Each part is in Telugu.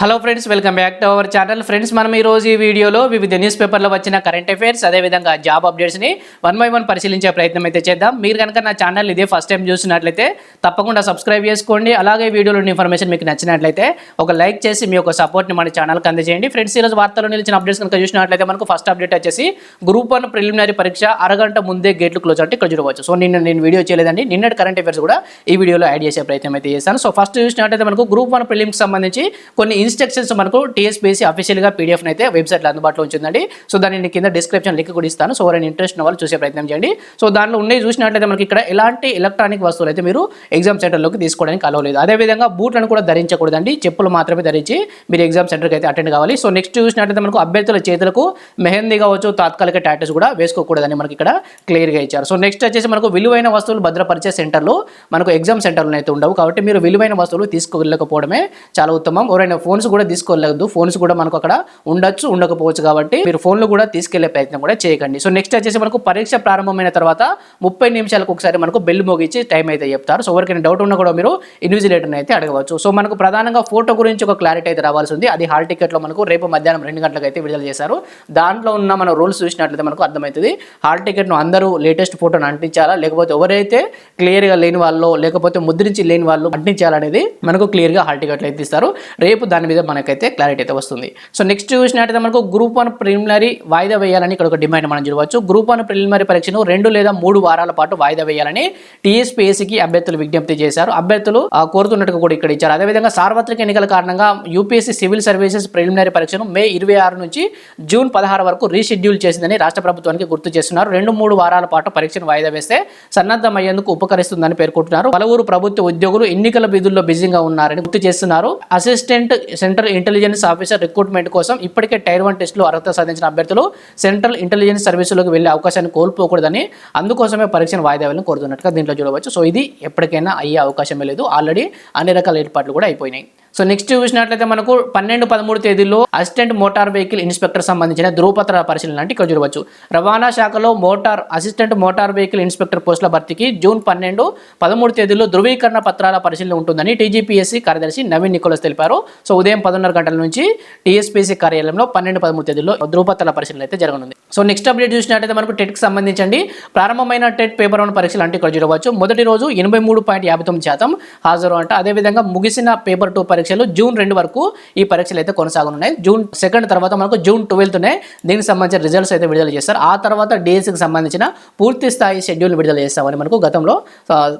Hello friends welcome back to our channel friends మనం ఈ రోజు ఈ వీడియోలో వివిధ న్యూస్ పేపర్లో వచ్చిన కరెంట్ అఫైర్స్ అదేవిధంగా జాబ్ అప్డేట్స్ని వన్ బై వన్ పరిశీలించే ప్రయత్నం అయితే చేద్దాం. మీరు కనుక నా ఛానల్ ఇదే ఫస్ట్ టైం చూసినట్లయితే తప్పకుండా సబ్స్క్రైబ్ చేసుకోండి. అలాగే వీడియోలో ఇన్ఫర్మేషన్ మీకు నచ్చినట్లయితే ఒక లైక్ చేసి మీ యొక్క సపోర్ట్ని మన ఛానల్కి అందజేయండి. ఫ్రెండ్స్ ఈరోజు వార్తల్లో నిలిచిన అప్డేట్స్ కనుక చూసినట్లయితే మనకు ఫస్ట్ అప్డేట్ వచ్చేసి గ్రూప్ వన్ ప్రిలిమినరీ పరీక్ష అరగంట ముందే గేట్లు క్లోజ్ అంటే ఇక్కడ చూడవచ్చు. సో నిన్న నేను వీడియో చేయలేదండి. నిన్నటి కరెంట్ అఫైర్స్ కూడా ఈ వీడియోలో యాడ్ చేసే ప్రయత్నం అయితే చేశాను. సో ఫస్ట్ చూసినట్లయితే మనకు గ్రూప్ వన్ ప్రిలిమ్కి సంబంధించి కొన్ని ఇన్స్ట్రక్షన్స్ మనకు టీఎస్పీసీ అఫీషియల్గా పీడిఎఫ్ అయితే వెబ్సైట్లో అందుబాటులో ఉంచిందండి సో దాన్ని కింద డిస్క్రిప్షన్ లింక్ కూడా ఇస్తాను. సో ఎవరైనా ఇంట్రెస్ట్ ఉన్న వాళ్ళు చూసే ప్రయత్నం చేయండి. సో దాంట్లో ఉండేవి చూసినట్లయితే మనకి ఇక్కడ ఎలాంటి ఎలక్ట్రానిక్ వస్తువులు అయితే మీరు ఎగ్జామ్ సెంటర్లోకి తీసుకోవడానికి అలవ్ అదేవిధంగా బూట్లను కూడా ధరించకూడదండి. చెప్పులు మాత్రమే ధరించి మీరు ఎగ్జామ్ సెంటర్కి అయితే అటెండ్ కావాలి. సో నెక్స్ట్ చూసినట్లయితే మనకు అభ్యర్థుల చేతులకు మెహందీ కావచ్చు తాత్కాలిక టాటూస్ కూడా వేసుకోకూడదని మనకి ఇక్కడ క్లియర్గా ఇచ్చారు. సో నెక్స్ట్ వచ్చేసి మనకు విలువైన వస్తువులు భద్రపరిచే సెంటర్లు మనకు ఎగ్జామ్ సెంటర్లు అయితే ఉండవు. కాబట్టి మీరు విలువైన వస్తువులు తీసుకువెళ్ళకపోవడమే చాలా ఉత్తమం. ఎవరైనా ఫోన్ ఫోన్స్ కూడా తీసుకోలేదు. ఫోన్స్ కూడా మనకు అక్కడ ఉండొచ్చు ఉండకపోవచ్చు కాబట్టి మీరు ఫోన్లు కూడా తీసుకెళ్ళే ప్రయత్నం కూడా చేయకండి. సో నెక్స్ట్ వచ్చేసి మనకు పరీక్ష ప్రారంభమైన తర్వాత ముప్పై నిమిషాలకు ఒకసారి మనకు బెల్ మోగించి టైం అయితే చెప్తారు. సో ఎవరికైనా డౌట్ ఉన్నా కూడా మీరు ఇన్విజిలేటర్ని అయితే అడగవచ్చు. సో మనకు ప్రధానంగా ఫోటో గురించి ఒక క్లారిటీ అయితే రావాల్సి ఉంది. అది హాల్ టికెట్లో మనకు రేపు మధ్యాహ్నం రెండు గంటలకు అయితే విడుదల చేశారు. దాంట్లో ఉన్న మన రూల్స్ చూసినట్లయితే మనకు అర్థమవుతుంది. హాల్ టికెట్ను అందరూ లేటెస్ట్ ఫోటోను అంటించాలా? లేకపోతే ఎవరైతే క్లియర్గా లేని వాళ్ళు లేకపోతే ముద్రించి లేని వాళ్ళు అంటించాలనేది మనకు క్లియర్గా హాల్ టికెట్లు అయితే ఇస్తారు. రేపు దాని మీద మనకైతే క్లారిటీ అయితే వస్తుంది. సో నెక్స్ట్ చూసినట్టయితే మనకు గ్రూప్ వన్ ప్రిలిమినరీ వాయిదా వేయాలని ఇక్కడ ఒక డిమాండ్ మనం చూడవచ్చు. గ్రూప్ వన్ ప్రిలిమినరీ పరీక్షను రెండు లేదా మూడు వారాల పాటు వాయిదా వేయాలని టీఎస్పీఎస్సీకి అభ్యర్థులు విజ్ఞప్తి చేశారు. అభ్యర్థులు ఆ, కోరుతున్నట్టుగా కూడా ఇక్కడ ఇచ్చారు. అదేవిధంగా సార్వత్రిక ఎన్నికల కారణంగా యూపీఎస్సీ సివిల్ సర్వీసెస్ ప్రిలిమినరీ పరీక్షను మే ఇరవై ఆరు నుంచి జూన్ పదహారు వరకు రీషెడ్యూల్ చేసిందని రాష్ట్ర ప్రభుత్వానికి గుర్తు చేస్తున్నారు. రెండు మూడు వారాల పాటు పరీక్షను వాయిదా వేస్తే సన్నద్ధమయ్యేందుకు ఉపకరిస్తుందని పేర్కొంటున్నారు. పలువురు ప్రభుత్వ ఉద్యోగులు ఎన్నికల విధుల్లో బిజీగా ఉన్నారని గుర్తు చేస్తున్నారు. Assistant central intelligence officer recruitment కోసం ఇప్పటికే టైర్ వన్ టెస్టులో అర్హత సాధించిన అభ్యర్థులు సెంట్రల్ ఇంటెలిజెన్స్ సర్వీసులకు వెళ్ళే అవకాశాన్ని కోల్పోకూడదని అందుకోసమే పరీక్షను వాయిదావాలని కోరుతున్నట్టుగా దీంట్లో చూడవచ్చు. సో ఇది ఎప్పటికైనా అయ్యే అవకాశమే లేదు. ఆల్రెడీ అన్ని రకాల ఏర్పాట్లు కూడా అయిపోయినాయి. సో నెక్స్ట్ చూసినట్లయితే మనకు పన్నెండు పదమూడు తేదీలో అసిస్టెంట్ మోటార్ వెహికల్ ఇన్స్పెక్టర్ సంబంధించిన ధృవపత్ర పరిశీలన లాంటి ఇక్కడ చూడవచ్చు. రవాణా శాఖలో motor assistant motor vehicle inspector పోస్టుల భర్తీకి జూన్ పన్నెండు పదమూడు తేదీలో ధృవీకరణ పత్రాల పరిశీలన ఉంటుందని టీజీపీఎస్సీ కార్యదర్శి నవీన్ నికోలస్ తెలిపారు. సో ఉదయం పదిన్నర గంటల నుంచి టీఎస్పీసీ కార్యాలయంలో పన్నెండు పదమూడు తేదీలో ధృవపత్రాల పరిశీలన అయితే జరగనుంది. సో నెక్స్ట్ అప్డేట్ చూసినట్లయితే మనకు టెట్కి సంబంధించండి. ప్రారంభమైన టెట్ పేపర్ వన్ పరీక్షలు అంటే ఇక్కడ చూడవచ్చు. మొదటి రోజు ఎనభై మూడు పాయింట్ యాభై తొమ్మిది శాతం హాజరు అంట. అదేవిధంగా ముగిసిన పేపర్ టూ పరీక్షలు జూన్ రెండు వరకు ఈ పరీక్షలు అయితే కొనసాగనున్నాయి. జూన్ సెకండ్ తర్వాత మనకు జూన్ ట్వెల్త్నే దీనికి సంబంధించిన రిజల్ట్స్ అయితే విడుదల చేస్తారు. ఆ తర్వాత డిఎస్సికి సంబంధించిన పూర్తి స్థాయి షెడ్యూల్ విడుదల చేస్తామని మనకు గతంలో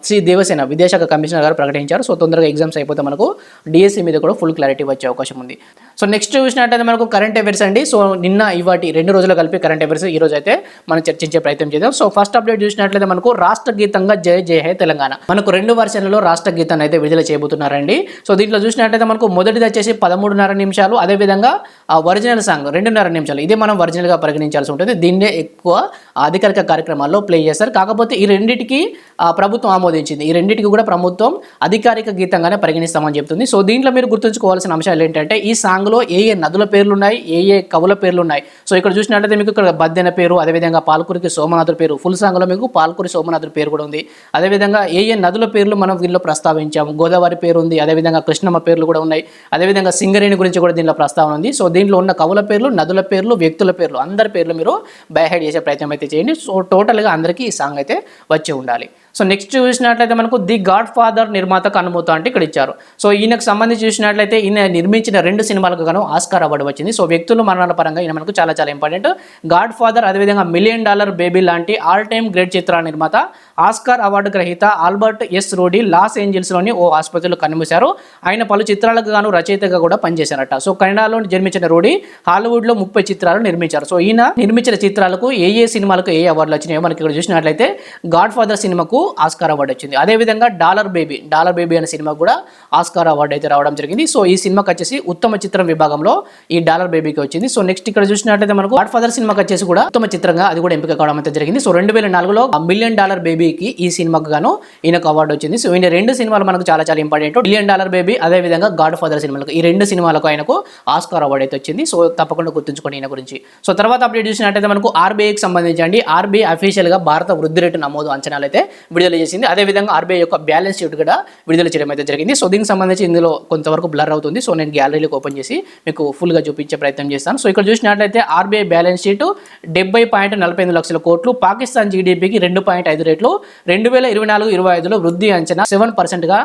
శ్రీ దేవసేన విదేశాంగ కమిషనర్ గారు ప్రకటించారు. సో తొందరగా ఎగ్జామ్స్ అయిపోతే మనకు డిఎస్సి మీద కూడా ఫుల్ క్లారిటీ వచ్చే అవకాశం ఉంది. సో నెక్స్ట్ చూసినట్టయితే మనకు కరెంట్ అఫైర్స్ అండి. సో నిన్న ఇవాటి రెండు రోజులు కలిపి కరెంట్ అఫైర్స్ ఈ రోజు అయితే మనం చర్చించే ప్రయత్నం చేద్దాం. సో ఫస్ట్ అప్డేట్ చూసినట్లయితే మనకు రాష్ట్ర గీతంగా జయ జయ హే తెలంగాణ. మనకు రెండు వర్షన్లలో రాష్ట్ర గీతాన్ని అయితే విడుదల చేయబోతున్నారండి. సో దీంట్లో చూసినట్టు చూసినట్లయితే మనకు మొదటిది వచ్చేసి పదమూడున్నర నిమిషాలు అదేవిధంగా ఆ ఒరిజినల్ సాంగ్ రెండున్నర నిమిషాలు. ఇదే మనం ఒరిజినల్గా పరిగణించాల్సి ఉంటుంది. దీన్నే ఎక్కువ అధికారిక కార్యక్రమాల్లో ప్లే చేస్తారు. కాకపోతే ఈ రెండింటికి ప్రభుత్వం ఆమోదించింది. ఈ రెండింటికి కూడా ప్రభుత్వం అధికారిక గీతంగానే పరిగణిస్తామని చెప్తుంది. సో దీంట్లో మీరు గుర్తుంచుకోవాల్సిన అంశాలు ఏంటంటే ఈ సాంగ్లో ఏ ఏ నదుల పేర్లు ఉన్నాయి ఏ ఏ కవుల పేర్లు ఉన్నాయి సో ఇక్కడ చూసినట్లయితే మీకు ఇక్కడ బద్దెన పేరు అదేవిధంగా పాల్కురికి సోమనాథుడి పేరు ఫుల్ సాంగ్లో మీకు పాల్కురి సోమనాథుడి పేరు కూడా ఉంది. అదేవిధంగా ఏ ఏ నదుల పేర్లు మనం దీనిలో ప్రస్తావించాము గోదావరి పేరు ఉంది అదేవిధంగా కృష్ణమ్మ పేరు పేర్లు కూడా ఉన్నాయి. అదేవిధంగా సింగరేణి గురించి కూడా దీనిలో ప్రస్తావన ఉంది. సో దీంట్లో ఉన్న కవుల పేర్లు నదుల పేర్లు వ్యక్తుల పేర్లు అందరి పేర్లు మీరు బైహైడ్ చేసే ప్రయత్నం అయితే చేయండి. సో టోటల్గా అందరికీ ఈ సాంగ్ అయితే వచ్చి ఉండాలి. సో నెక్స్ట్ చూసినట్లయితే మనకు ది గాడ్ ఫాదర్ నిర్మాతకు అనుమతి అంటే ఇక్కడ ఇచ్చారు. సో ఈయనకు సంబంధించి చూసినట్లయితే ఈయన నిర్మించిన రెండు సినిమాలకు గాను ఆస్కార్ అవార్డు వచ్చింది. సో వ్యక్తులు మరణాల పరంగా ఈయన మనకు చాలా చాలా ఇంపార్టెంట్ గాడ్ ఫాదర్ అదేవిధంగా మిలియన్ డాలర్ బేబీ లాంటి ఆల్ టైమ్ గ్రేట్ చిత్రాల నిర్మాత ఆస్కార్ అవార్డు గ్రహీత ఆల్బర్ట్ ఎస్ రోడీ లాస్ ఏంజల్స్లోని ఓ ఆసుపత్రిలో కన్నుమూశారు ఆయన పలు చిత్రాలకు గాను రచయితగా కూడా పనిచేశారట. సో కెనడాలో జన్మించిన రోడీ హాలీవుడ్లో ముప్పై చిత్రాలు నిర్మించారు. సో ఈయన నిర్మించిన చిత్రాలకు ఏ ఏ సినిమాలకు ఏ అవార్డులు వచ్చినాయో మనకి ఇక్కడ చూసినట్లయితే గాడ్ ఫాదర్ సినిమాకు ఆస్కార్ అవార్డు వచ్చింది. అదేవిధంగా డాలర్ బేబీ డాలర్ బేబీ అనే సినిమా కూడా ఆస్కార్ అవార్డు అయితే రావడం జరిగింది. సో ఈ సినిమాకి వచ్చేసి ఉత్తమ చిత్రం విభాగంలో ఈ డాలర్ బేబీకి వచ్చింది. సో నెక్స్ట్ ఇక్కడ చూసినట్లయితే మనకు గాడ్ ఫాదర్ సినిమాకి వచ్చేసి కూడా ఉత్తమ చిత్రంగా అది కూడా ఎంపిక కావడం అయితే జరిగింది. సో రెండు వేల నాలుగులో మిలియన్ డాలర్ బేబీకి ఈ సినిమాకు గాను ఈయనకు అవార్డు వచ్చింది. సో ఈయన రెండు సినిమాలు మనకు చాలా చాలా ఇంపార్టెంట్. మిలియన్ డాలర్ బేబీ అదే విధంగా గాడ్ ఫాదర్ సినిమాలకు ఈ రెండు సినిమాలకు ఆయనకు ఆస్కార్ అవార్డు అయితే వచ్చింది. సో తప్పకుండా గుర్తుంచుకోండి ఈయన గురించి. సో తర్వాత అప్డేట్ చూసినట్టయితే మనకు ఆర్బీఐకి సంబంధించి అండి. ఆర్బీఐ అఫీషియల్గా భారత వృద్ధి రేటు నమోదు అంచనాలు అయితే విడుదల చేసింది. అదేవిధంగా ఆర్బీఐ యొక్క బ్యాలెన్స్ షీట్ కూడా విడుదల చేయడం అయితే జరిగింది. సో దీనికి సంబంధించి ఇందులో కొంతవరకు బ్లర్ అవుతుంది. సో నేను గ్యాలరీలోకి ఓపెన్ చేసి మీకు ఫుల్గా చూపించే ప్రయత్నం చేస్తాను. సో ఇక్కడ చూసినట్లయితే ఆర్బీఐ బ్యాలెన్స్ షీట్ డెబ్బై పాయింట్ నలభై ఎనిమిది లక్షల కోట్లు పాకిస్తాన్ జీడీపీకి రెండు పాయింట్ ఐదు రేట్లు రెండు వేల ఇరవై నాలుగు ఇరవై ఐదులో వృద్ధి అంచనా సెవెన్ పర్సెంట్గా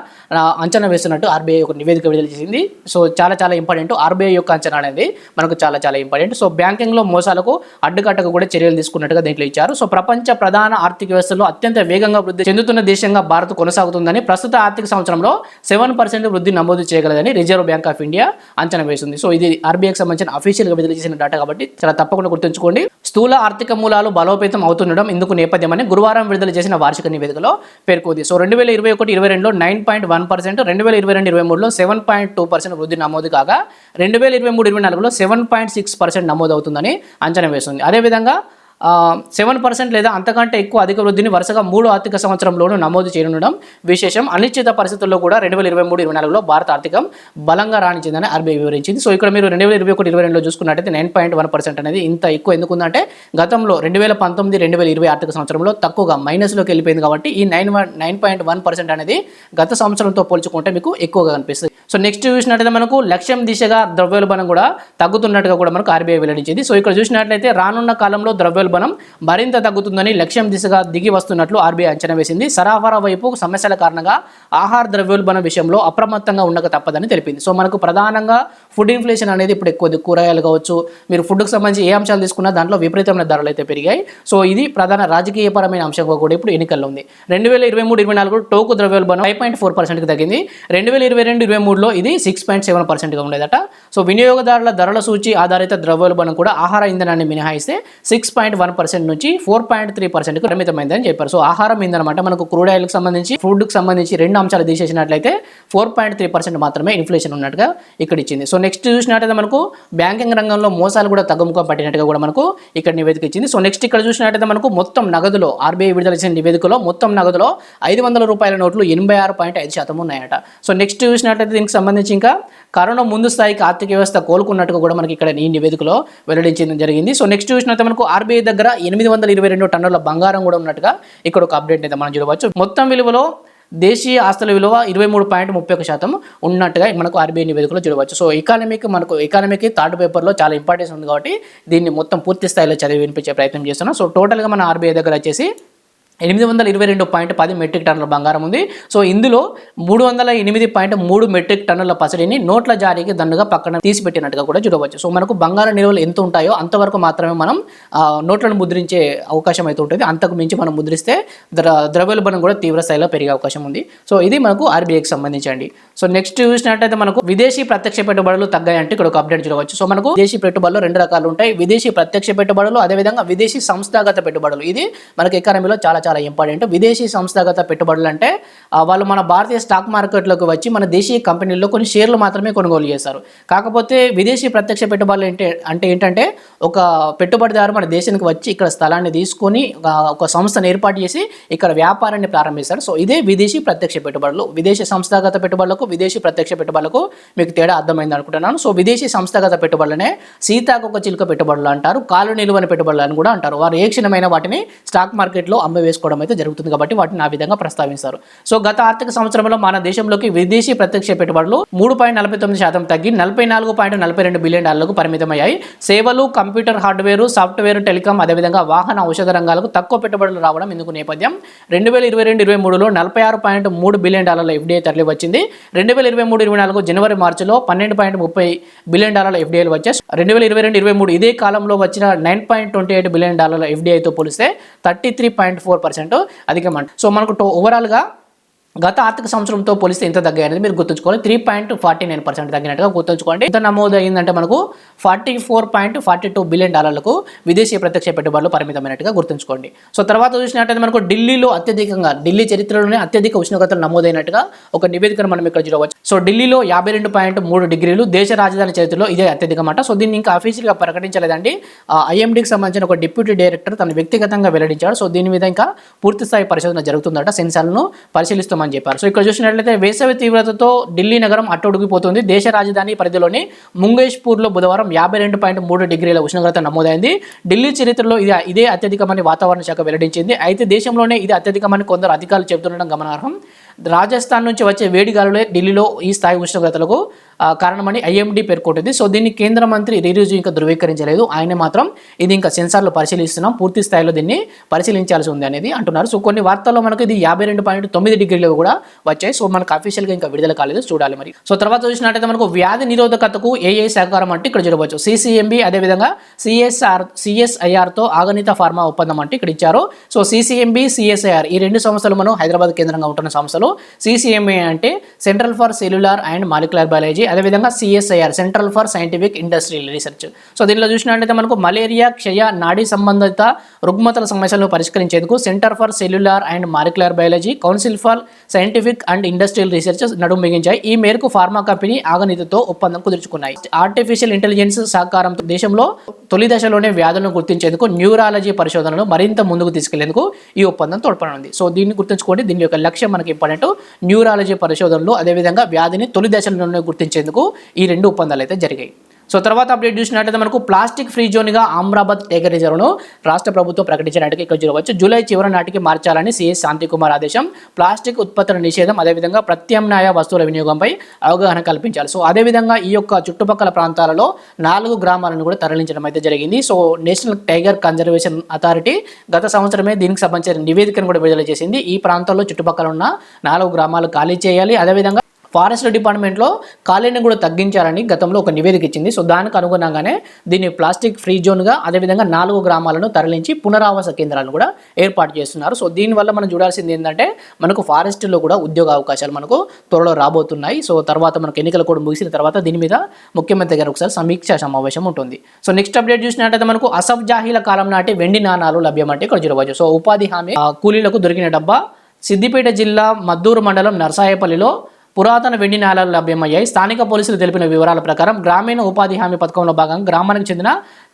అంచనా వేస్తున్నట్టు ఆర్బీఐ ఒక నివేదిక విడుదల చేసింది. సో చాలా చాలా ఇంపార్టెంట్. ఆర్బీఐ యొక్క అంచనా అనేది మనకు చాలా చాలా ఇంపార్టెంట్. సో బ్యాంకింగ్లో మోసాలకు అడ్డుకట్టకు కూడా చర్యలు తీసుకున్నట్టుగా దీంట్లో ఇచ్చారు. సో ప్రపంచ ప్రధాన ఆర్థిక వ్యవస్థలో అత్యంత వేగంగా అభివృద్ధి చెందుతున్న దేశంగా భారత్ కొనసాగుతుందని ప్రస్తుత ఆర్థిక సంవత్సరంలో సెవెన్ పర్సెంట్ వృద్ధి నమోదు చేయగలదని రిజర్వ్ బ్యాంక్ ఆఫ్ ఇండియా అంచనా వేసింది. సో ఇది ఆర్బీఐకి సంబంధించిన అఫీషియల్గా విడుదల చేసిన డేటా కాబట్టి చాలా తప్పకుండా గుర్తుంచుకోండి. స్థూల ఆర్థిక మూలాలు బలోపేతం అవుతుండడం ఇందుకు నేపథ్యమని గురువారం విడుదల చేసిన వార్షిక నివేదికలో పేర్కొంది. సో రెండు వేల ఇరవై ఒకటి ఇరవై రెండులో నైన్ పాయింట్ వన్ పర్సెంట్ రెండు వేల ఇరవై రెండు ఇరవై మూడులో సెవెన్ పాయింట్ టూ పర్సెంట్ వృద్ధి నమోదు కాగా రెండు వేల ఇరవై మూడు ఇరవై నాలుగులో సెవెన్ పాయింట్ సిక్స్ పర్సెంట్ నమోదు అవుతుందని అంచనా వేస్తుంది అదేవిధంగా సెవెన్ పర్సెంట్ లేదా అంతకంటే ఎక్కువ అధిక వృద్ధిని వరుసగా మూడు ఆర్థిక సంవత్సరంలోనూ నమోదు చేయనుండడం విశేషం. అనిశ్చిత పరిస్థితుల్లో కూడా రెండు వేల ఇరవై మూడు ఇరవై నాలుగులో భారత ఆర్థికం బలంగా రాణించిందని ఆర్బీఐ వివరించింది. సో ఇక్కడ మీరు రెండు వేల ఇరవై ఒకటి ఇరవై రెండులో చూసుకున్నట్టయితే నైన్ పాయింట్ వన్ పర్సెంట్ అనేది ఇంత ఎక్కువ ఎందుకు ఉందంటే గతంలో రెండు వేల పంతొమ్మిది రెండు వేల ఇరవై ఆర్థిక సంవత్సరంలో తక్కువగా మైనస్లోకి వెళ్ళిపోయింది కాబట్టి ఈ nine one nine point one percent అనేది గత సంవత్సరంతో పోల్చుకుంటే మీకు ఎక్కువగా కనిపిస్తుంది. సో నెక్స్ట్ చూసినట్లయితే మనకు లక్ష్యం దిశగా ద్రవ్యోల్బణం కూడా తగ్గుతున్నట్టుగా కూడా మనకు ఆర్బీఐ వెల్లడించింది. సో ఇక్కడ చూసినట్లయితే రానున్న కాలంలో ద్రవ్యోల్బణం మరింత తగ్గుతుందని లక్ష్యం దిశగా దిగి వస్తున్నట్లు ఆర్బీఐ అంచనా వేసింది. సరఫరా వైపు సమస్యల కారణంగా ఆహార ద్రవ్యోల్బణం విషయంలో అప్రమత్తంగా ఉండక తప్పదని తెలిపింది. సో మనకు ప్రధానంగా ఫుడ్ ఇన్ఫ్లేషన్ అనేది ఇప్పుడు ఎక్కువ కూరగాయలు కావచ్చు మీరు ఫుడ్కి సంబంధించి ఏ అంశాలు తీసుకున్నా దాంట్లో విపరీతమైన ధరలు అయితే పెరిగాయి. సో ఇది ప్రధాన రాజకీయపరమైన అంశంగా కూడా ఇప్పుడు ఎన్నికల్లో ఉంది. రెండు వేల ఇరవై మూడు ఇరవై నాలుగు టోకు ద్రవ్యోల్బణం ఫైవ్ పాయింట్ ఫోర్ పర్సెంట్కి తగ్గింది. రెండు వేల ఇరవై రెండు ఇరవై మూడులో ఇది సిక్స్ పాయింట్ సెవెన్ పర్సెంట్గా ఉండేదట. సో వినియోగదారుల ధరల సూచి ఆధారిత ద్రవ్యోల్బణం కూడా ఆహార ఇంధనాన్ని మినహాయిస్తే సిక్స్ పాయింట్ వన్ పర్సెంట్ నుంచి ఫోర్ పాయింట్ త్రీ పర్సెంట్కి పరిమితమైందని చెప్పారు. సో ఆహారం ఇందనమాట మనకు క్రూడ్ ఆయిల్కి సంబంధించి ఫుడ్కి సంబంధించి రెండు అంశాలు తీసేసినట్లయితే ఫోర్ పాయింట్ త్రీ పర్సెంట్ మాత్రమే ఇన్ఫ్లేషన్ ఉన్నట్టుగా ఇక్కడ ఇచ్చింది. సో నెక్స్ట్ చూసినట్టయితే మనకు బ్యాంకింగ్ రంగంలో మోసాలు కూడా తగ్గుముఖం పట్టినట్టుగా కూడా మనకు ఇక్కడ నివేదిక ఇచ్చింది. సో నెక్స్ట్ ఇక్కడ చూసినట్టయితే మనకు మొత్తం నగదులో ఆర్బీఐ విడుదల చేసిన నివేదికలో మొత్తం నగదులో ఐదు వందల రూపాయల నోట్లు ఎనభై ఆరు పాయింట్ ఐదు శాతం ఉన్నాయట. సో నెక్స్ట్ చూసినట్టయితే దీనికి సంబంధించి ఇంకా కరోనా ముందు స్థాయికి ఆర్థిక వ్యవస్థ కోలుకున్నట్టుగా కూడా మనకి ఇక్కడ ఈ నివేదికలో వెల్లడించడం జరిగింది. సో నెక్స్ట్ చూసినట్టు మనకు ఆర్బీఐ దగ్గర ఎనిమిది వందల ఇరవై రెండు టన్నుల బంగారం కూడా ఉన్నట్టుగా ఇక్కడ ఒక అప్డేట్ అయితే మనం చూడవచ్చు. మొత్తం విలువలో దేశీయ ఆస్తుల విలువ ఇరవై మూడు పాయింట్ ముప్పై ఒక శాతం ఉన్నట్టుగా మనకు ఆర్బీఐ నివేదికలో చూడవచ్చు. సో ఎకానమీకి మనకు ఎకానమీకి థర్డ్ పేపర్లో చాలా ఇంపార్టెన్స్ ఉంది కాబట్టి దీన్ని మొత్తం పూర్తి స్థాయిలో చదివి వినిపించే ప్రయత్నం చేస్తున్నాం. సో టోటల్గా మన ఆర్బీఐ దగ్గర వచ్చేసి ఎనిమిది వందల ఇరవై రెండు పాయింట్ పది మెట్రిక్ టన్నుల బంగారం ఉంది. సో ఇందులో మూడు వందల ఎనిమిది పాయింట్ మూడు మెట్రిక్ టన్నుల పసిడిని నోట్ల జారీకి దండుగా పక్కన తీసిపెట్టినట్టుగా కూడా చూడవచ్చు. సో మనకు బంగారం నిల్వలు ఎంత ఉంటాయో అంతవరకు మాత్రమే మనం నోట్లను ముద్రించే అవకాశం అయితే ఉంటుంది. అంతకు మించి మనం ముద్రిస్తే ద్ర ద్రవ్యోల్బణం కూడా తీవ్ర స్థాయిలో పెరిగే అవకాశం ఉంది. సో ఇది మనకు ఆర్బీఐకి సంబంధించండి. సో నెక్స్ట్ చూసినట్టయితే మనకు విదేశీ ప్రత్యక్ష పెట్టుబడులు తగ్గాయంటే ఇక్కడ ఒక అప్డేట్ చూడవచ్చు. సో మనకు విదేశీ పెట్టుబడులు రెండు రకాలు ఉంటాయి. విదేశీ ప్రత్యక్ష పెట్టుబడులు అదేవిధంగా విదేశీ సంస్థాగత పెట్టుబడులు. ఇది మనకి ఎకానమీలో చాలా చాలా ఇంపార్టెంట్ విదేశీ సంస్థాగత పెట్టుబడులు అంటే వాళ్ళు మన భారతీయ స్టాక్ మార్కెట్లోకి వచ్చి మన దేశీయ కంపెనీల్లో కొన్ని షేర్లు మాత్రమే కొనుగోలు చేస్తారు కాకపోతే విదేశీ ప్రత్యక్ష పెట్టుబడులు ఏంటి అంటే ఏంటంటే ఒక పెట్టుబడిదారు మన దేశానికి వచ్చి ఇక్కడ స్థలాన్ని తీసుకొని ఒక- సంస్థను ఏర్పాటు చేసి ఇక్కడ వ్యాపారాన్ని ప్రారంభిస్తారు. సో ఇదే విదేశీ ప్రత్యక్ష పెట్టుబడులు. విదేశీ సంస్థాగత పెట్టుబడులకు విదేశీ ప్రత్యక్ష పెట్టుబడులకు మీకు తేడా అర్థమైంది అనుకుంటున్నాను. సో విదేశీ సంస్థాగత పెట్టుబడులనే సీతాకొక చిలుక పెట్టుబడులు అంటారు. కాలు నిలువని పెట్టుబడులు అని కూడా అంటారు. వారు ఏ క్షణమైన వాటిని స్టాక్ మార్కెట్లో అమ్మవేస్తారు చేసుకోవడం అయితే జరుగుతుంది కాబట్టి వాటిని ఆ విధంగా ప్రస్తావించారు. సో గత ఆర్థిక సంవత్సరంలో మన దేశంలోకి విదేశీ ప్రత్యక్ష పెట్టుబడులు మూడు పాయింట్ నలభై తొమ్మిది శాతం తగ్గి నలభై నాలుగు పాయింట్ నలభై రెండు బిలియన్ డాలర్లకు పరిమితమయ్యాయి. సేవలు కంప్యూటర్ హార్డ్వేర్ సాఫ్ట్వేర్ టెలికాం అదేవిధంగా వాహన ఔషధ రంగాలకు తక్కువ పెట్టుబడులు రావడం ఇందుకు నేపథ్యం. రెండు వేల ఇరవై రెండు ఇరవై మూడులో నలభై ఆరు పాయింట్ మూడు బిలియన్ డాలర్ల ఎఫ్డీఐ తరలి వచ్చింది రెండు వేల ఇరవై మూడు ఇరవై నాలుగు జనవరి మార్చిలో పన్నెండు పాయింట్ ముప్పై బిలియన్ డాలర్ల ఎఫ్డీఐలు వచ్చాయి. రెండు వేల ఇరవై రెండు ఇరవై మూడు ఇదే కాలంలో వచ్చిన nine point twenty eight billion డాలర్ల ఎఫ్డీఐతో పోలిస్తే thirty three point four percent అధికమంట so మనకు ఓవరాల్గా గత ఆర్థిక సంవత్సరంతో పోలిస్తే ఎంత తగ్గాయనేది మీరు గుర్తుంచుకోవాలి. Three point forty nine percent తగ్గినట్టుగా గుర్తుంచుకోండి. ఇంత నమోదు అయిందంటే మనకు forty four point forty two billion డాలర్లకు విదేశీ ప్రత్యక్ష పెట్టుబడులు పరిమితమైనట్టుగా గుర్తుంచుకోండి. సో తర్వాత చూసినట్టయితే మనకు ఢిల్లీలో అత్యధికంగా ఢిల్లీ చరిత్రలోనే అత్యధిక ఉష్ణోగ్రతలు నమోదైనట్టుగా ఒక నివేదికను మనం ఇక్కడ చూడవచ్చు. సో ఢిల్లీలో యాభై రెండు పాయింట్ మూడు డిగ్రీలు దేశ రాజధాని చరిత్రలో ఇదే అత్యధికమాట. సో దీన్ని ఇంకా అఫీషియల్గా ప్రకటించలేదండి. ఐఎండీకి సంబంధించిన ఒక డిప్యూటీ డైరెక్టర్ తను వ్యక్తిగతంగా వెల్లడించాడు. సో దీని మీద ఇంకా పూర్తిస్థాయి పరిశోధన జరుగుతుందట సెన్సార్లను పరిశీలిస్తామని చెప్పారు. సో ఇక్కడ చూసినట్లయితే వేసవి తీవ్రతతో ఢిల్లీ నగరం అట్టడుగిపోతుంది దేశ రాజధాని పరిధిలోని ముంగేష్పూర్లో బుధవారం యాభై రెండు పాయింట్ మూడు డిగ్రీల ఉష్ణోగ్రత నమోదైంది. ఢిల్లీ చరిత్రలో ఇది ఇదే అత్యధికమని వాతావరణ శాఖ వెల్లడించింది. అయితే దేశంలోనే ఇది అత్యధికమని కొందరు అధికారులు చెబుతుండడం గమనార్హం. రాజస్థాన్ నుంచి వచ్చే వేడి గాలులే ఢిల్లీలో ఈ స్థాయి ఉష్ణోగ్రతలకు కారణమని ఐఎండి పేర్కొంటుంది. సో దీన్ని కేంద్ర మంత్రి రిరిజు ఇంకా ధృవీకరించలేదు. ఆయన మాత్రం ఇది ఇంకా సెన్సార్లు పరిశీలిస్తున్నాం. పూర్తి స్థాయిలో దీన్ని పరిశీలించాల్సి ఉంది అనేది అంటున్నారు. సో కొన్ని వార్తల్లో మనకు ఇది యాభై రెండు పాయింట్ తొమ్మిది డిగ్రీలు కూడా వచ్చాయి. సో మనకు అఫీషియల్గా ఇంకా విడుదల కాలేదు. చూడాలి మరి. సో తర్వాత చూసినట్టయితే మనకు వ్యాధి నిరోధకతకు ఏఏ సహకారం అంటే ఇక్కడ చూడవచ్చు. సిసిఎంబి అదేవిధంగా సిఎస్ఆర్ సిఎస్ఐఆర్తో ఆగణిత ఫార్మా ఒప్పందం అంటే ఇక్కడ ఇచ్చారు. సో సిసిఎంబి సిఎస్ఐఆర్ ఈ రెండు సంస్థలు మనం హైదరాబాద్ కేంద్రంగా ఉంటున్న సంస్థలు. సిసిఎంఏ అంటే central for cellular and molecular biology అదేవిధంగా CSIR central for scientific industrial research so దీనిలో చూసినట్లయితే మనకు మలేరియా క్షయ నాడీ సంబంధిత రుగ్మతల సమస్యలను పరిష్కరించేందుకు centre for cellular and molecular biology council for scientific and industrial research నడుము బిగించాయి. ఈ మేరకు ఫార్మా కంపెనీ ఆగనితితో ఒప్పందం కుదుర్చుకున్నాయి. ఆర్టిఫిషియల్ ఇంటెలిజెన్స్ సహకారంతో దేశంలో తొలి దశలోనే వ్యాధులను గుర్తించేందుకు న్యూరాలజీ పరిశోధనలు మరింత ముందుకు తీసుకెళ్ళేందుకు ఈ ఒప్పందం తోడ్పడనుంది. సో దీన్ని గుర్తుంచుకోండి. దీని యొక్క లక్ష్యం మనకి ఇంపార్టెంట్ న్యూరాలజీ పరిశోధనలు అదేవిధంగా వ్యాధిని తొలి దశలోనే గుర్తించేందుకు ఈ రెండు ఒప్పందాలు అయితే జరిగాయి. సో తర్వాత అప్డేట్ చూసినట్లయితే మనకు ప్లాస్టిక్ ఫ్రీ జోన్గా అమ్రాబాద్ టైగర్ రిజర్వ్ను రాష్ట్ర ప్రభుత్వం ప్రకటించినట్టుగా ఇక్కడ చూడవచ్చు జూలై చివరి నాటికి మార్చాలని సిఎస్ శాంతికుమార్ ఆదేశం. ప్లాస్టిక్ ఉత్పత్తుల నిషేధం అదేవిధంగా ప్రత్యామ్నాయ వస్తువుల వినియోగంపై అవగాహన కల్పించాలి. సో అదేవిధంగా ఈ యొక్క చుట్టుపక్కల ప్రాంతాలలో నాలుగు గ్రామాలను కూడా తరలించడం అయితే జరిగింది. So National Tiger Conservation Authority గత సంవత్సరమే దీనికి సంబంధించిన నివేదికను కూడా విడుదల చేసింది. ఈ ప్రాంతాల్లో చుట్టుపక్కల ఉన్న నాలుగు గ్రామాలు ఖాళీ చేయాలి. అదేవిధంగా ఫారెస్ట్ డిపార్ట్మెంట్లో ఖాళీని కూడా తగ్గించాలని గతంలో ఒక నివేదిక ఇచ్చింది. సో దానికి అనుగుణంగానే దీన్ని ప్లాస్టిక్ ఫ్రీ జోన్గా అదేవిధంగా నాలుగు గ్రామాలను తరలించి పునరావాస కేంద్రాలను కూడా ఏర్పాటు చేస్తున్నారు. సో దీనివల్ల మనం చూడాల్సింది ఏంటంటే మనకు ఫారెస్ట్లో కూడా ఉద్యోగ అవకాశాలు మనకు త్వరలో రాబోతున్నాయి. సో తర్వాత మనకు ఎన్నికలు కూడా ముగిసిన తర్వాత దీని మీద ముఖ్యమంత్రి గారు ఒకసారి సమీక్ష సమావేశం ఉంటుంది. సో నెక్స్ట్ అప్డేట్ చూసినట్టయితే మనకు అసఫ్ జాహీల కాలం నాటి వెండి నాణాలు లభ్యమంటే ఇక్కడ చూడవచ్చు. సో ఉపాధి హామీ ఆ, కూలీలకు దొరికిన డబ్బా సిద్దిపేట జిల్లా మద్దూరు మండలం నర్సాయపల్లిలో పురాతన వెండి నాళాలు లభ్యమయ్యాయి. స్థానిక పోలీసులు తెలిపిన వివరాల ప్రకారం గ్రామీణ ఉపాధి హామీ పథకంలో భాగంగా గ్రామానికి చెందిన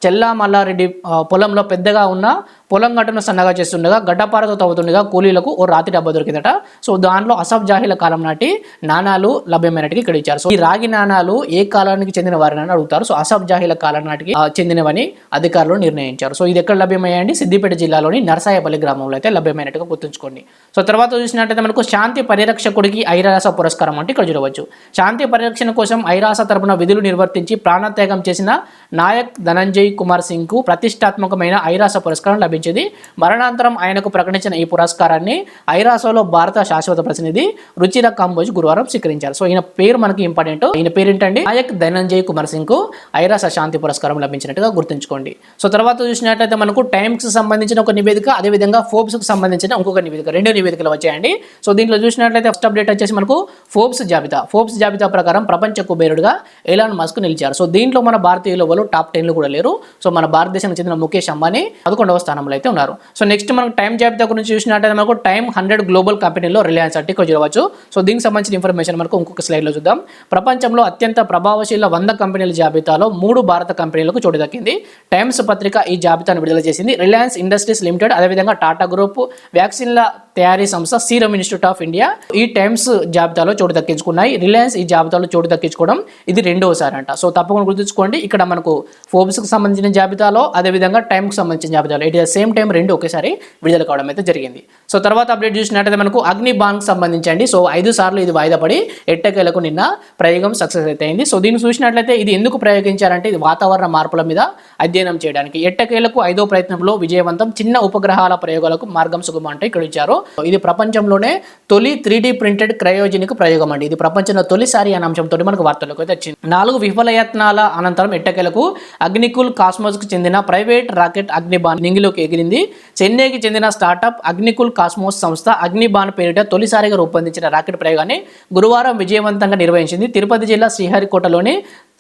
చెల్లా మల్లారెడ్డి పొలంలో పెద్దగా ఉన్న పొలం గట్టును సన్నగా చేస్తుండగా గడ్డపారతో తవ్వుతుండగా కూలీలకు ఓ రాతి డబ్బా దొరికిందట. సో దాంట్లో అసఫ్ జాహీల కాలం నాటి నాణాలు లభ్యమైనట్టుగా ఇక్కడ ఇచ్చారు. సో ఈ రాగి నాణాలు ఏ కాలానికి చెందిన వారిని అడుగుతారు. సో అసఫ్ జాహీల కాలం నాటికి చెందినవని అధికారులు నిర్ణయించారు. సో ఇది ఎక్కడ లభ్యమయ్యాయండి? సిద్దిపేట జిల్లాలోని నరసాయపల్లి గ్రామంలో అయితే లభ్యమైనట్టుగా గుర్తుంచుకోండి. సో తర్వాత చూసినట్టయితే మనకు శాంతి పరిరక్షకుడికి ఐరాస పురస్కారం అంటే ఇక్కడ చూడవచ్చు. శాంతి పరిరక్షణ కోసం ఐరాస తరపున విధులు నిర్వర్తించి ప్రాణత్యాగం చేసిన నాయక్ ధనంజయ్ కుమార్ సింగ్కు ప్రతిష్టాత్మకమైన ఐరాస పురస్కారం లభించింది. మరణాంతరం ఆయనకు ప్రకటించిన ఈ పురస్కారాన్ని ఐరాసలో భారత శాశ్వత ప్రతినిధి రుచిర కంబోజ్ గురువారం స్వీకరించారు. సో ఈయన పేరు మనకి ఇంపార్టెంట్. ఈయన పేరు ఏంటండి నాయక్ ధనంజయ్ కుమార్ సింగ్కు ఐరాస శాంతి పురస్కారం లభించినట్టుగా గుర్తుంచుకోండి. సో తర్వాత చూసినట్లయితే మనకు టైమ్స్ సంబంధించిన ఒక నివేదిక అదేవిధంగా ఫోర్బ్స్కు సంబంధించిన ఇంకొక నివేదిక రెండు నివేదికలు వచ్చాయండి. సో దీంట్లో చూసినట్లయితే ఫస్ట్ అప్డేట్ వచ్చేసి మనకు ఫోర్బ్స్ జాబితా. ఫోబ్స్ జాబితా ప్రకారం ప్రపంచ కుబేరుడుగా ఎలాన్ మస్క్ నిలిచారు. సో దీంట్లో మన భారతీయుల వాళ్ళు టాప్ టెన్లు కూడా లేరు. సో మన భారతదేశానికి చెందిన ముఖేష్ అంబానీ పదకొండవ స్థానంలో అయితే ఉన్నారు. సో నెక్స్ట్ మనం టైం జాబితా గురించి చూసినట్టయితే మనకు టైం హండ్రెడ్ గ్లోబల్ కంపెనీలో రిలయన్స్ అంటే చూడవచ్చు. సో దీనికి సంబంధించిన ఇన్ఫర్మేషన్ మనకు ఇంకొక స్లైడ్లో చూద్దాం. ప్రపంచంలో అత్యంత ప్రభావశీల వంద కంపెనీల జాబితాలో మూడు భారత కంపెనీలకు చోటు దక్కింది. టైమ్స్ పత్రిక ఈ జాబితాను విడుదల చేసింది. రిలయన్స్ ఇండస్ట్రీస్ లిమిటెడ్ అదేవిధంగా టాటా గ్రూప్ వ్యాక్సిన్ల తయారీ సంస్థ సీరం ఇన్స్టిట్యూట్ ఆఫ్ ఇండియా ఈ టైమ్స్ జాబితాలో చోటు దక్కించుకున్నాయి. రిలయన్స్ ఈ జాబితాలో చోటు దక్కించుకోవడం ఇది రెండోసారి అంట సో తప్పకుండా గుర్తుంచుకోండి ఇక్కడ మనకు ఫోబ్స్కి సంబంధించిన జాబితాలో అదేవిధంగా టైంకి సంబంధించిన జాబితాలో. ఇట్ సేమ్ టైం రెండు ఒకేసారి విడుదల కావడం అయితే జరిగింది. సో తర్వాత అప్డేట్ చూసినట్టయితే మనకు అగ్ని బాంక్ సంబంధించండి. సో ఐదు సార్లు ఇది వాయిదా పడి ఎట్టకేలకు నిన్న ప్రయోగం సక్సెస్ అయితే అయింది. సో దీన్ని చూసినట్లయితే ఇది ఎందుకు ప్రయోగించారంటే ఇది వాతావరణ మార్పుల మీద అధ్యయనం చేయడానికి. ఎట్టకేలకు ఐదో ప్రయత్నంలో విజయవంతం చిన్న ఉపగ్రహాల ప్రయోగాలకు మార్గం సుగమ అంటే ఇక్కడ ఇచ్చారు. ఇది ప్రపంచంలోనే తొలి త్రీ ప్రింటెడ్ క్రయోజనిక్ ప్రయోగం అండి. ఇది ప్రపంచంలో తొలిసారి అనే అంశంతో మనకు వార్తలకు అయితే వచ్చింది. నాలుగు విఫలయత్నాల అనంతరం ఎట్టకెలకు అగ్నికుల్ కాస్మోస్కు చెందిన ప్రైవేట్ రాకెట్ అగ్నిబాన్ నింగిలోకి ఎగిరింది చెన్నైకి చెందిన స్టార్టప్ అగ్నికుల్ కాస్మోస్ సంస్థ అగ్నిబాన్ పేరిట తొలిసారిగా రూపొందించిన రాకెట్ ప్రయోగాన్ని గురువారం విజయవంతంగా నిర్వహించింది. తిరుపతి జిల్లా శ్రీహరికోటలోని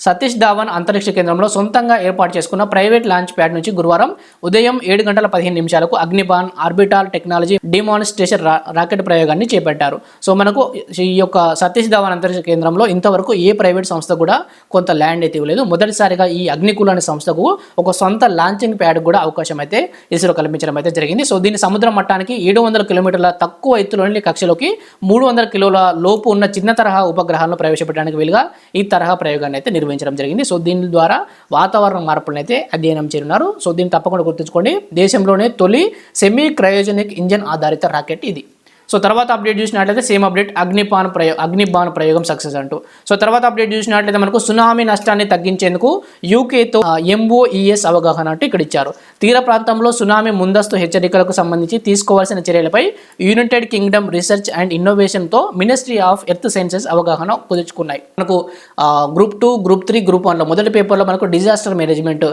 సతీష్ ధావన్ అంతరిక్ష కేంద్రంలో సొంతంగా ఏర్పాటు చేసుకున్న ప్రైవేట్ లాంచ్ ప్యాడ్ నుంచి గురువారం ఉదయం ఏడు గంటల పదిహేను నిమిషాలకు అగ్నిబాన్ ఆర్బిటాల్ టెక్నాలజీ డిమానిస్ట్రేషన్ రా రాకెట్ ప్రయోగాన్ని చేపట్టారు. సో మనకు ఈ యొక్క సతీష్ ధావన్ అంతరిక్ష కేంద్రంలో ఇంతవరకు ఏ ప్రైవేట్ సంస్థ కూడా కొంత ల్యాండ్ అయితే ఇవ్వలేదు. మొదటిసారిగా ఈ అగ్నికుల్ అనే సంస్థకు ఒక సొంత లాంచింగ్ ప్యాడ్ కూడా అవకాశం అయితే ఇస్రో కల్పించడం అయితే జరిగింది. సో దీన్ని సముద్ర మట్టానికి ఏడు వందల కిలోమీటర్ల తక్కువ ఎత్తులోని కక్షలోకి మూడు వందల కిలోల లోపు ఉన్న చిన్న తరహా ఉపగ్రహాలను ప్రవేశపెట్టడానికి వీలుగా ఈ తరహా ప్రయోగాన్ని అయితే నిర్వహించడం జరిగింది. సో దీని ద్వారా వాతావరణ మార్పులను అయితే అధ్యయనం చేయనున్నారు. సో దీన్ని తప్పకుండా గుర్తుంచుకోండి. దేశంలోనే తొలి సెమీ క్రయోజనిక్ ఇంజన్ ఆధారిత రాకెట్ ఇది. సో తర్వాత అప్డేట్ చూసినట్లయితే సేమ్ అప్డేట్ అగ్నిపాన్ ప్రయో అగ్నిబాన్ ప్రయోగం సక్సెస్ అంటూ. సో తర్వాత అప్డేట్ చూసినట్లయితే మనకు సునామీ నష్టాన్ని తగ్గించేందుకు యూకేతో ఎంఓఈఎస్ అవగాహన అంటూ ఇక్కడ ఇచ్చారు. తీర ప్రాంతంలో సునామీ ముందస్తు హెచ్చరికలకు సంబంధించి తీసుకోవాల్సిన చర్యలపై యునైటెడ్ కింగ్డమ్ రీసెర్చ్ అండ్ ఇన్నోవేషన్తో మినిస్ట్రీ ఆఫ్ ఎర్త్ సైన్సెస్ అవగాహన కుదుర్చుకున్నాయి. మనకు group two group three group వన్లో మొదటి పేపర్లో మనకు డిజాస్టర్ మేనేజ్మెంట్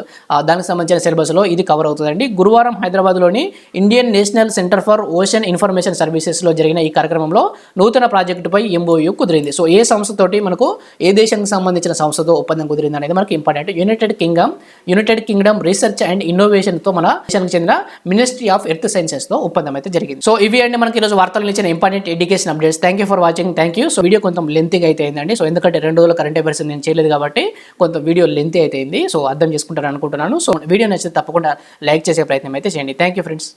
దానికి సంబంధించిన సిలబస్లో ఇది కవర్ అవుతుందండి. గురువారం హైదరాబాద్లోని Indian National Centre for Ocean Information సర్వీసెస్లో జరిగిన ఈ కార్యక్రమంలో నూతన ప్రాజెక్టుపై ఎంఓయూ కుదిరింది. సో ఏ సంస్థతోటి మనకు ఏ దేశానికి సంబంధించిన సంస్థతో ఒప్పందం కుదిరింది అనేది మనకి important. United Kingdom United Kingdom research and ఇన్నోవేషన్తో మన దేశానికి చెందిన మినిస్ట్రీ ఆఫ్ ఎర్త్ సైన్సెస్తో ఒప్పందం అయితే జరిగింది. సో ఇవి అండి మనకి ఈరోజు వార్తలు ఇచ్చిన important education updates thank you for watching thank you so video కొంచెం లెంతీగా అయితే అయిందండి. సో ఎందుకంటే రెండు రోజుల కరెంట్ అఫైర్స్ నేను చేయలేదు కాబట్టి కొంత వీడియో లెంతీ అయితే అయింది. సో అర్థం చేసుకుంటారు అనుకుంటున్నాను. సో వీడియో నచ్చితే తప్పకుండా లైక్ చేసే ప్రయత్నం అయితే చేయండి. Thank you friends